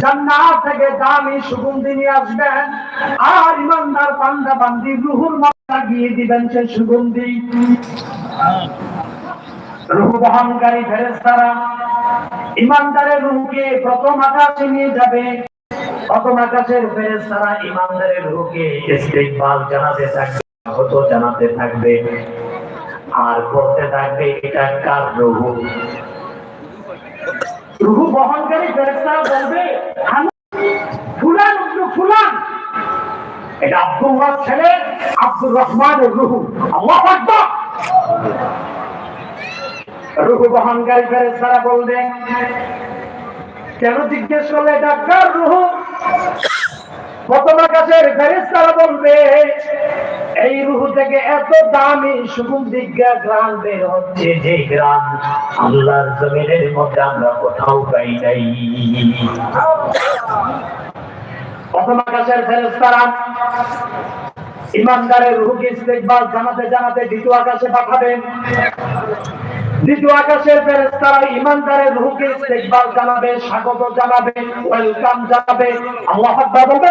জান্নাত থেকে দামি সুগন্ধি নিয়ে আসবেন। আর ইমানদার বান্দা বান্দি রুহুর মাথা গিয়ে দিবেন সুগন্ধি। রুহ বহনকারী ফেরেস্তারা ইমানদারের রুহকে প্রথম আকাশে নিয়ে যাবে। প্রথম আকাশের ফেরেস্তারা ইমানদারের রুহকে ইস্তেকবাল জানাতে থাকবে জানাতে থাকবে। আর বলতে থাকবে এটা কার রুহ? রুহ বহনকারী ফেরেস্তারা বলবে "আমি ফুলান ইবনু ফুলান। এটা আব্দুল্লাহ ছেলে আব্দুর রহমানের রুহু। আল্লাহ আকবার। রুহু বহনকারী কেন জিজ্ঞেস করলে কার রুহু? প্রথম আকাশের ফেরেস্তারা বলবে এই রুহু থেকে এত দামি সুগন্ধি গ্রান বের হচ্ছে যে গ্রান আল্লাহর জমিনের মধ্যে আমরা কোথাও পাই নাই। প্রথম আকাশের ফেরেস্তারা ইমানদারের রুহকে ইস্তেকবাল জানাতে জানাতে দ্বিতীয় আকাশে পাঠাবেন। দ্বিতীয় আকাশের ফেরেশতারা ইমানদারের রুহকে ইস্তেকবাল জানাবে, স্বাগত জানাবে, ওয়েলকাম জানাবে। আল্লাহ বলবে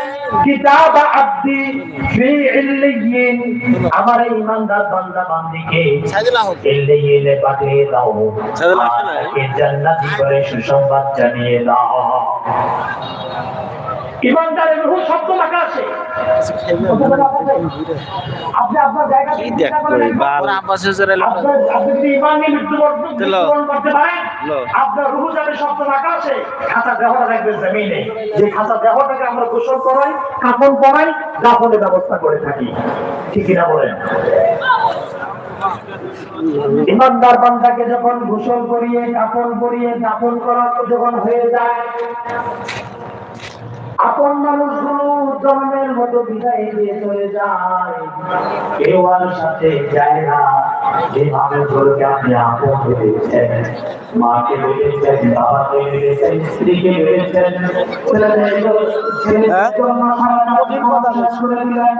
কিতাব আব্দি ফি ইল্লিয়িন আমার এই ইমানদার বান্দা বান্দিকে ইল্লিয়িনে পাঠিয়ে দাও। সুসংবাদ জানিয়ে দাও। ইমানদারের লেখা আছে। আপনার লেখা আছে খাতা খাতা আমরা করাই কাপড় পরাই ব্যবস্থা করে থাকি। ঠিক বলেন? ইমানদার বান্দাকে যখন ঘোষণ করিয়ে কাপড় করিয়ে দাফন করা যখন হয়ে যায় আপন মানুষগুলো জন্মের মতো বিদায় দিয়ে চলে যায়। কেউ আর সাথে যায় না। যে মানুষগুলোকে আপনি আপন ভেবেছেন মাকে ভেবেছেন বাবাকে ভেবেছেন স্ত্রীকে ভেবেছেন ছেলেদের জন্য সারা করে দিলেন।